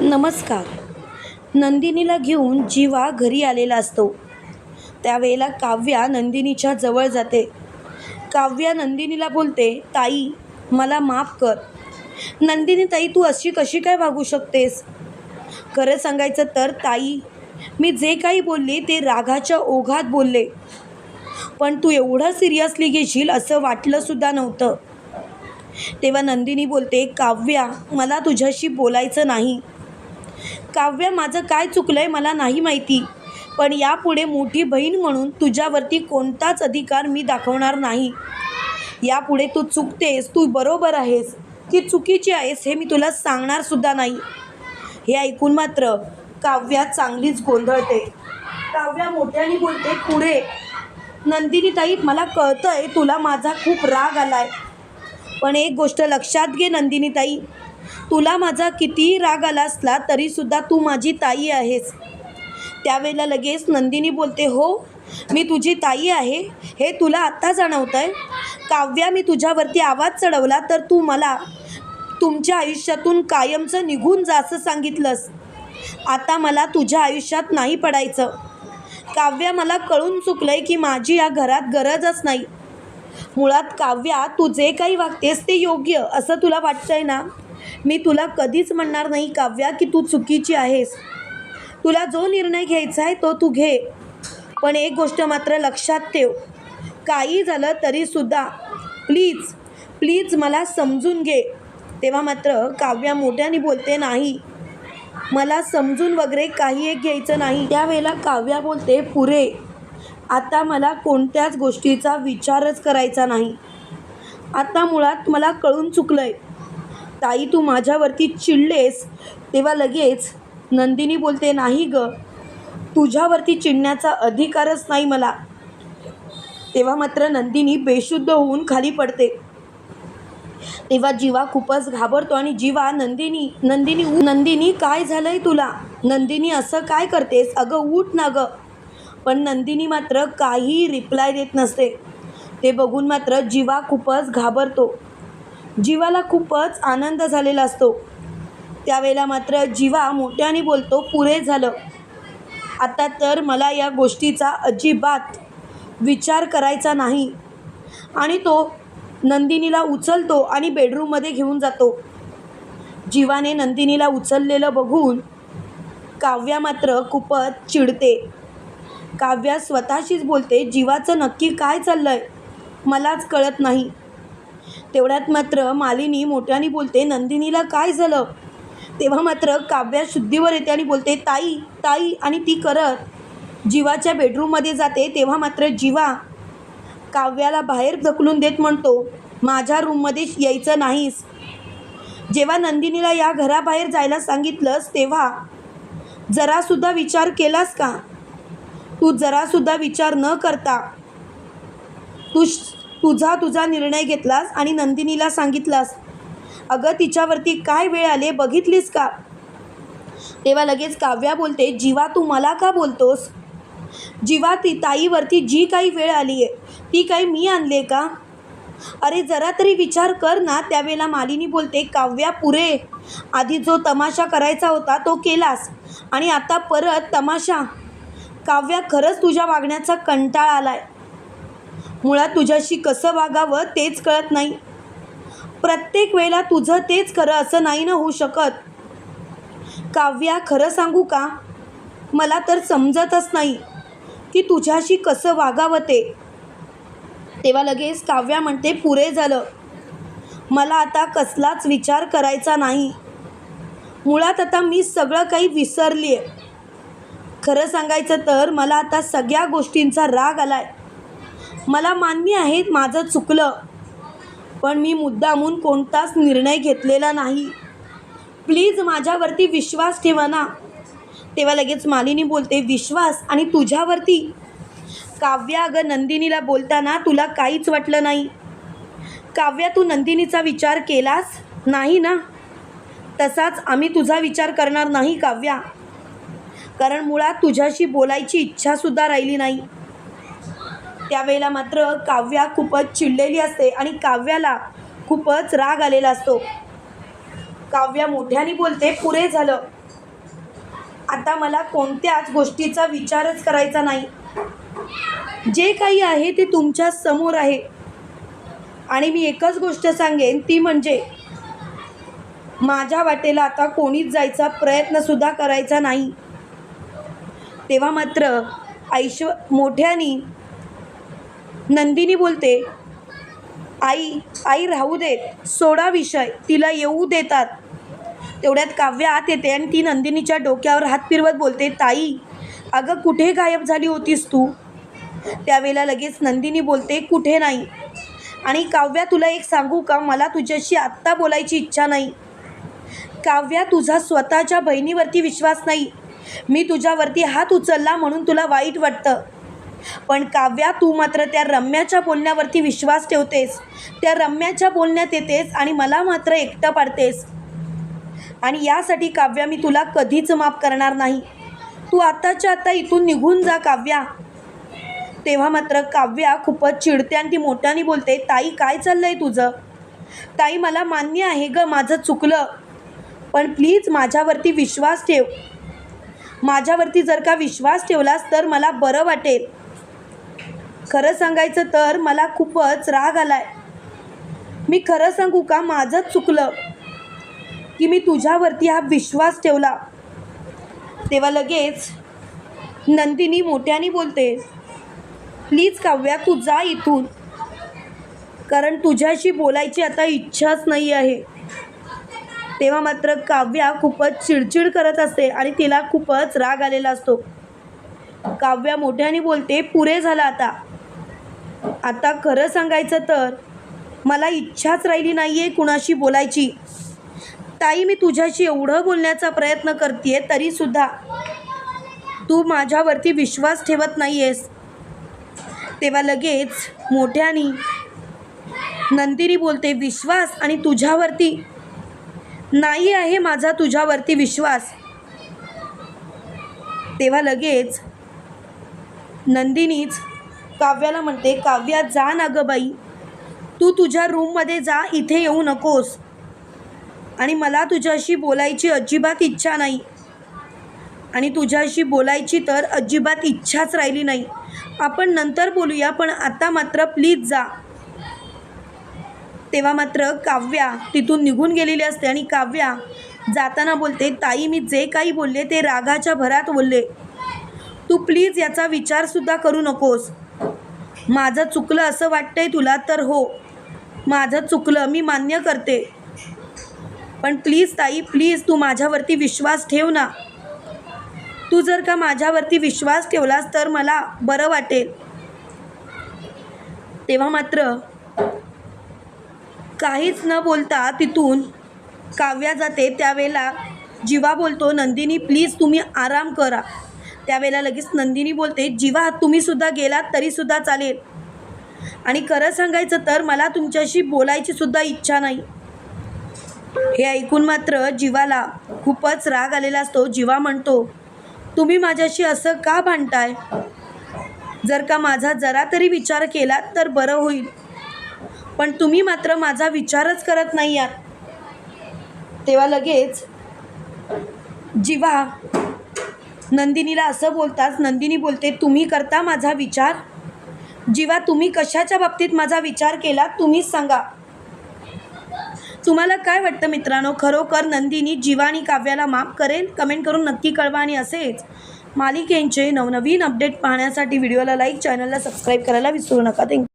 नमस्कार. नंदिनीला घेऊन जीवा घरी आलेला असतो. त्यावेळेला काव्या नंदिनीच्या जवळ जाते. काव्या नंदिनीला बोलते ताई मला माफ कर. नंदिनी ताई तू अशी कशी काय वागू शकतेस? खरं सांगायचं तर ताई मी जे काही बोलले ते रागाच्या ओघात बोलले. पण तू एवढं सिरियसली घेशील असं वाटलंसुद्धा नव्हतं. तेव्हा नंदिनी बोलते काव्या मला तुझ्याशी बोलायचं नाही. काव्या माझं काय चुकलं आहे मला नाही माहिती. पण यापुढे मोठी बहीण म्हणून तुझ्यावरती कोणताच अधिकार मी दाखवणार नाही. यापुढे तू चुकतेस तू बरोबर आहेस. की चुकीची आहेस हे मी तुला सांगणारसुद्धा नाही. हे ऐकून मात्र काव्या चांगलीच गोंधळते. काव्या मोठ्याने बोलते पुढे. नंदिनी ताई मला आहे तुला माझा खूप राग आला आहे पण एक गोष्ट लक्षात घे नंदिनी ताई तुला माझा कितीही राग आला असला तरीसुद्धा तू माझी ताई आहेस. त्यावेळेला लगेच नंदिनी बोलते हो मी तुझी ताई आहे. हे तुला आत्ता जाणवतं आहे काव्या मी तुझ्यावरती आवाज चढवला तर तू मला तुमच्या आयुष्यातून कायमचं निघून जा असं सांगितलंस. आता मला तुझ्या आयुष्यात नाही पडायचं. काव्या मला कळून चुकलं आहे की माझी या घरात गरजच नाही. मुळात काव्या तू जे काही वागतेस ते योग्य असं तुला वाटतंय ना? मी तुला कधीच म्हणणार नाही काव्या की तू चुकीची आहेस. तुला जो निर्णय घ्यायचा आहे तो तू घे. पण एक गोष्ट मात्र लक्षात ठेव. काही झालं तरीसुद्धा प्लीज प्लीज मला समजून घे. तेव्हा मात्र काव्या मोठ्याने बोलते नाही. मला समजून वगैरे काही एक घ्यायचं नाही. त्यावेळेला काव्या बोलते पुरे. आता मला कोणत्याच गोष्टीचा विचारच करायचा नाही. आता मुळात मला कळून चुकलं आहे ताई तू माझ्यावरती चिडलेस तेव्हा लगेच नंदिनी बोलते नाही ग तुझ्यावरती चिडण्याचा अधिकारच नाही मला. तेव्हा मात्र नंदिनी बेशुद्ध होऊन खाली पडते. तेव्हा जीवा खूपच घाबरतो आणि जीवा नंदिनी नंदिनी नंदिनी काय झालंय तुला? नंदिनी असं काय करतेस? अगं उठ ना गं. पण नंदिनी मात्र काही रिप्लाय देत नसते. ते बघून मात्र जीवा खूपच घाबरतो. जीवाला खूपच आनंद झालेला असतो. त्यावेळेला मात्र जीवा मोठ्याने बोलतो पुरे झालं. आता तर मला या गोष्टीचा अजिबात विचार करायचा नाही. आणि तो नंदिनीला उचलतो आणि बेडरूममध्ये घेऊन जातो. जीवाने नंदिनीला उचललेलं बघून काव्या मात्र खूपच चिडते. काव्या स्वतःशीच बोलते जीवाचं नक्की काय चाललं आहे मलाच कळत नाही. तेवढ्यात मात्र मालिनी मोठ्याने बोलते नंदिनीला काय झालं? तेव्हा मात्र काव्या शुद्धीवर येते आणि बोलते ताई ताई आणि ती करत. जीवाच्या बेडरूममध्ये जाते तेव्हा मात्र जीवा काव्याला बाहेर ढकलून देत म्हणतो माझ्या रूममध्ये यायचं नाहीस. जेव्हा नंदिनीला या घराबाहेर जायला सांगितलंस तेव्हा जरासुद्धा विचार केलास का? तू जरासुद्धा विचार न करता तू श- तुझा तुझा निर्णय घेतलास आणि नंदिनीला सांगितलास. अगं तिच्यावरती काय वेळ आले बघितलीस का? तेव्हा लगेच काव्या बोलते जीवा तू मला का बोलतोस? जीवा ती ताईवरती जी काही वेळ आली आहे ती काही मी आणले का? अरे जरा तरी विचार कर ना. त्यावेळेला मालिनी बोलते काव्या पुरे. आधी जो तमाशा करायचा होता तो केलास आणि आता परत तमाशा. काव्या खरंच तुझ्या वागण्याचा कंटाळ आलाय. मुळात तुझ्याशी कसं वागावं तेच कळत नाही. प्रत्येक वेळेला तुझं तेच खरं असं नाही ना होऊ शकत. काव्या खरं सांगू का? मला तर समजतच नाही की तुझ्याशी कसं वागावं ते. तेव्हा लगेच काव्या म्हणते पुरे झालं. मला आता कसलाच विचार करायचा नाही. मुळात आता मी सगळं काही विसरली आहे खरं सांगायचं तर मला आता सगळ्या गोष्टींचा राग आला आहे मला मान्य आहे माझं चुकलं पण मी मुद्दामून कोणताच निर्णय घेतलेला नाही. प्लीज माझ्यावरती विश्वास ठेवा ना. तेव्हा लगेच मालिनी बोलते विश्वास? आणि तुझ्यावरती? काव्या अगं नंदिनीला बोलताना तुला काहीच वाटलं नाही. काव्या तू नंदिनीचा विचार केलास? नाही ना. तसाच आम्ही तुझा विचार करणार नाही काव्या. कारण मुळात तुझ्याशी बोलायची इच्छासुद्धा राहिली नाही. त्यावेळेला मात्र काव्या खूपच चिडलेली असते आणि काव्याला खूपच राग आलेला असतो. काव्या मोठ्याने बोलते पुरे झालं. आता मला कोणत्याच गोष्टीचा विचारच करायचा नाही. जे काही आहे ते तुमच्यासमोर आहे. आणि मी एकच गोष्ट सांगेन ती म्हणजे माझ्या वाटेला आता कोणीच जायचा प्रयत्नसुद्धा करायचा नाही. तेव्हा मात्र ऐश्व मोठ्यानी नंदिनी बोलते आई आई राहू देत सोडा विषय तिला येऊ देतात. तेवढ्यात काव्य आत येते आणि ती नंदिनीच्या डोक्यावर हात फिरवत बोलते ताई अगं कुठे गायब झाली होतीस तू? त्यावेळेला लगेच नंदिनी बोलते कुठे नाही. आणि काव्या तुला एक सांगू का? मला तुझ्याशी आत्ता बोलायची इच्छा नाही. काव्या तुझा स्वतःच्या बहिणीवरती विश्वास नाही. मी तुझ्यावरती हात उचलला म्हणून तुला वाईट वाटतं. पण काव्या तू मात्र त्या रम्याच्या बोलण्यावरती विश्वास ठेवतेस. त्या रम्याच्या बोलण्यात येतेस आणि मला मात्र एकटं पाडतेस. आणि यासाठी काव्या मी तुला कधीच माफ करणार नाही. तू आत्ताच्या आत्ता इथून निघून जा काव्या. तेव्हा मात्र काव्या खूपच चिडते आणि ती मोठ्याने बोलते ताई काय चाललंय तुझं? ताई मला मान्य आहे ग माझं चुकलं. पण प्लीज माझ्यावरती विश्वास ठेव. माझ्यावरती जर का विश्वास ठेवलास तर मला बरं वाटेल. खरं सांगायचं तर मला खूपच राग आलाय. मी खरं सांगू का? माझंच चुकलं की मी तुझ्यावरती हा विश्वास ठेवला. तेव्हा लगेच नंदिनी मोठ्याने बोलते प्लीज काव्या तू जा इथून. कारण तुझ्याशी बोलायची आता इच्छाच नाही आहे तेव्हा मात्र काव्या खूपच चिडचिड करत असते आणि तिला खूपच राग आलेला असतो. काव्या मोठ्याने बोलते पुरे झालं आता. आता खरं सांगायचं तर मला इच्छाच राहिली नाही आहे कुणाशी बोलायची. ताई मी तुझ्याशी एवढं बोलण्याचा प्रयत्न करते तरीसुद्धा तू माझ्यावरती विश्वास ठेवत नाही आहेस तेव्हा लगेच मोठ्यानी नंदिनी बोलते विश्वास आणि तुझ्यावरती नाही आहे माझा तुझ्यावरती विश्वास. तेव्हा लगेच नंदिनीच काव्याला म्हणते काव्या जा ना गं बाई. तू तुझ्या रूममध्ये जा इथे येऊ नकोस. आणि मला तुझ्याशी बोलायची अजिबात इच्छा नाही. आणि तुझ्याशी बोलायची तर अजिबात इच्छाच राहिली नाही. आपण नंतर बोलूया पण आता मात्र प्लीज जा. तेव्हा मात्र काव्या तिथून निघून गेलेली असते आणि काव्या जाताना बोलते ताई मी जे काही बोलले ते रागाच्या भरात बोलले. तू प्लीज याचा विचारसुद्धा करू नकोस. माझं चुकलं असं वाटतंय तुला तर हो. माझं चुकलं मी मान्य करते. पण प्लीज ताई प्लीज तू माझ्यावरती विश्वास ठेव ना. तू जर का माझ्यावरती विश्वास ठेवलास तर मला बरं वाटेल. तेव्हा मात्र काहीच न बोलता तिथून काव्या जाते. त्यावेळेला जीवा बोलतो नंदिनी प्लीज तुम्ही आराम करा. त्यावेळेला लगेच नंदिनी बोलते जीवा तुम्हीसुद्धा गेलात तरीसुद्धा चालेल. आणि खरं सांगायचं तर मला तुमच्याशी बोलायचीसुद्धा इच्छा नाही. हे ऐकून मात्र जीवाला खूपच राग आलेला असतो. जीवा म्हणतो तुम्ही माझ्याशी असं का भांडताय? जर का माझा जरा तरी विचार केलात तर बरं होईल. पण तुम्ही मात्र माझा विचारच करत नाही आहात. तेव्हा लगेच जीवा नंदिनीला असं बोलताच नंदिनी बोलते तुम्ही करता माझा विचार? जीवा तुम्ही कशाच्या बाबतीत माझा विचार केला तुम्हीच सांगा. तुम्हाला काय वाटतं मित्रांनो? खरोखर नंदिनी जीवा आणि काव्याला माफ करेल? कमेंट करून नक्की कळवा आणि असेच मालिकेंचे नवनवीन अपडेट पाहण्यासाठी व्हिडिओला लाईक चॅनलला सबस्क्राईब करायला विसरू नका. थँक्यू